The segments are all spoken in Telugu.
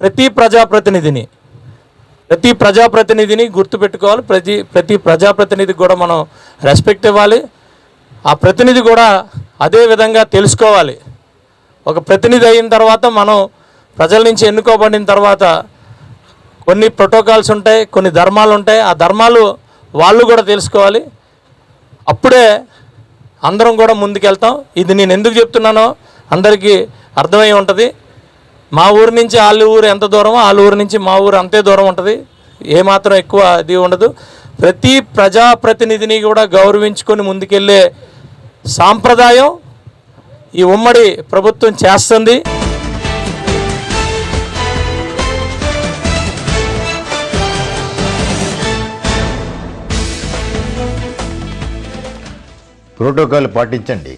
ప్రతి ప్రజాప్రతినిధిని ప్రతి ప్రజాప్రతినిధిని గుర్తుపెట్టుకోవాలి. ప్రతి ప్రతి ప్రజాప్రతినిధికి కూడా మనం రెస్పెక్ట్ ఇవ్వాలి. ఆ ప్రతినిధి కూడా అదే విధంగా తెలుసుకోవాలి. ఒక ప్రతినిధి అయిన తర్వాత మనం ప్రజల నుంచి ఎన్నుకోబడిన తర్వాత కొన్ని ప్రోటోకాల్స్ ఉంటాయి కొన్ని ధర్మాలు ఉంటాయి. ఆ ధర్మాలు వాళ్ళు కూడా తెలుసుకోవాలి. అప్పుడే అందరం కూడా ముందుకెళ్తాం. ఇది నేను ఎందుకు చెప్తున్నానో అందరికీ అర్థమై ఉంటుంది. మా ఊరు నుంచి వాళ్ళ ఊరు ఎంత దూరమో వాళ్ళ ఊరు నుంచి మా ఊరు అంతే దూరం ఉంటుంది. ఏమాత్రం ఎక్కువ అది ఉండదు. ప్రతి ప్రజాప్రతినిధిని కూడా గౌరవించుకొని ముందుకెళ్ళే సాంప్రదాయం ఈ ఉమ్మడి ప్రభుత్వం చేస్తుంది. ప్రోటోకాల్ పాటించండి.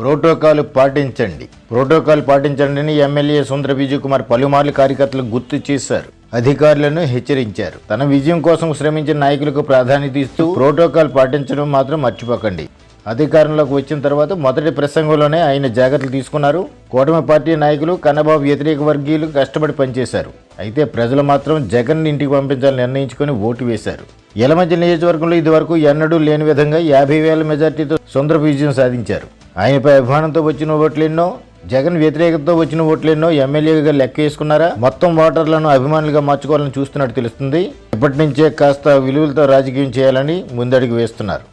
ప్రోటోకాల్ పాటించండి. ప్రోటోకాల్ పాటించండి అని ఎమ్మెల్యే సుందర విజయ్ కుమార్ పలుమార్లు కార్యకర్తలకు గుర్తు చేశారు. అధికారులను హెచ్చరించారు. తన విజయం కోసం శ్రమించిన నాయకులకు ప్రాధాన్యత ఇస్తూ ప్రోటోకాల్ పాటించడం మాత్రం మర్చిపోకండి. అధికారంలోకి వచ్చిన తర్వాత మొదటి ప్రసంగంలోనే ఆయన జాగ్రత్తలు తీసుకున్నారు. కూటమి పార్టీ నాయకులు కన్నబాబు వ్యతిరేక వర్గీయులు కష్టపడి పనిచేశారు. అయితే ప్రజలు మాత్రం జగన్ ఇంటికి పంపించాలని నిర్ణయించుకుని ఓటు వేశారు. యలమంచి నియోజకవర్గంలో ఇదివరకు ఎన్నడూ లేని విధంగా యాభై వేల మెజార్టీతో సుందర విజయం సాధించారు. ఆయనపై అభిమానంతో వచ్చిన ఓట్లెన్నో జగన్ వ్యతిరేకతతో వచ్చిన ఓట్లెన్నో ఎమ్మెల్యేగా లెక్క వేసుకున్నారా? మొత్తం ఓటర్లను అభిమానులుగా మార్చుకోవాలని చూస్తున్నట్టు తెలుస్తుంది. ఇప్పటి నుంచే కాస్త విలువలతో రాజకీయం చేయాలని ముందడుగు వేస్తున్నారు.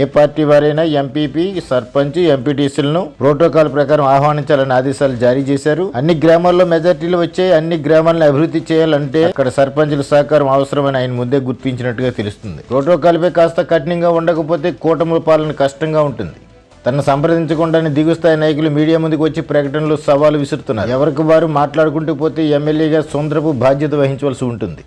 ఏ పార్టీ వారైనా ఎంపీపీ సర్పంచ్ ఎంపీటీసీలను ప్రోటోకాల్ ప్రకారం ఆహ్వానించాలని ఆదేశాలు జారీ చేశారు. అన్ని గ్రామాల్లో మెజార్టీలు వచ్చే అన్ని గ్రామాలను అభివృద్ధి చేయాలంటే అక్కడ సర్పంచుల సహకారం అవసరమని ఆయన ముందే గుర్తించినట్టుగా తెలుస్తుంది. ప్రోటోకాల్పై కాస్త కఠినంగా ఉండకపోతే కూటమి పాలన కష్టంగా ఉంటుంది. తనను సంప్రదించకుండానే దిగుస్థాయి నాయకులు మీడియా ముందుకు వచ్చి ప్రకటనలు సవాలు విసురుతున్నారు. ఎవరికి వారు మాట్లాడుకుంటూ పోతే ఎమ్మెల్యేగా సుందరపు బాధ్యత వహించవలసి ఉంటుంది.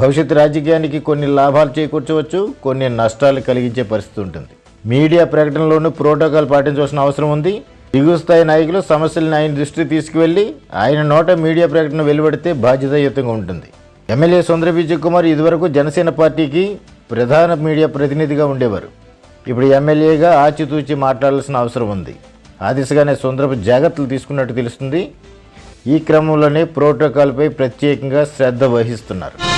భవిష్యత్ రాజకీయానికి కొన్ని లాభాలు చేకూర్చవచ్చు కొన్ని నష్టాలు కలిగించే పరిస్థితి ఉంటుంది. మీడియా ప్రకటనలోనూ ప్రోటోకాల్ పాటించవలసిన అవసరం ఉంది. దిగువ స్థాయి నాయకులు సమస్యలను ఆయన దృష్టికి తీసుకువెళ్ళి ఆయన నోట మీడియా ప్రకటన వెలువడితే బాధ్యతాయుతంగా ఉంటుంది. ఎమ్మెల్యే సుందర విజయ్ కుమార్ ఇదివరకు జనసేన పార్టీకి ప్రధాన మీడియా ప్రతినిధిగా ఉండేవారు. ఇప్పుడు ఎమ్మెల్యేగా ఆచితూచి మాట్లాడాల్సిన అవసరం ఉంది. ఆ దిశగానే సుందరపు జాగ్రత్తలు తీసుకున్నట్టు తెలుస్తుంది. ఈ క్రమంలోనే ప్రోటోకాల్పై ప్రత్యేకంగా శ్రద్ధ వహిస్తున్నారు.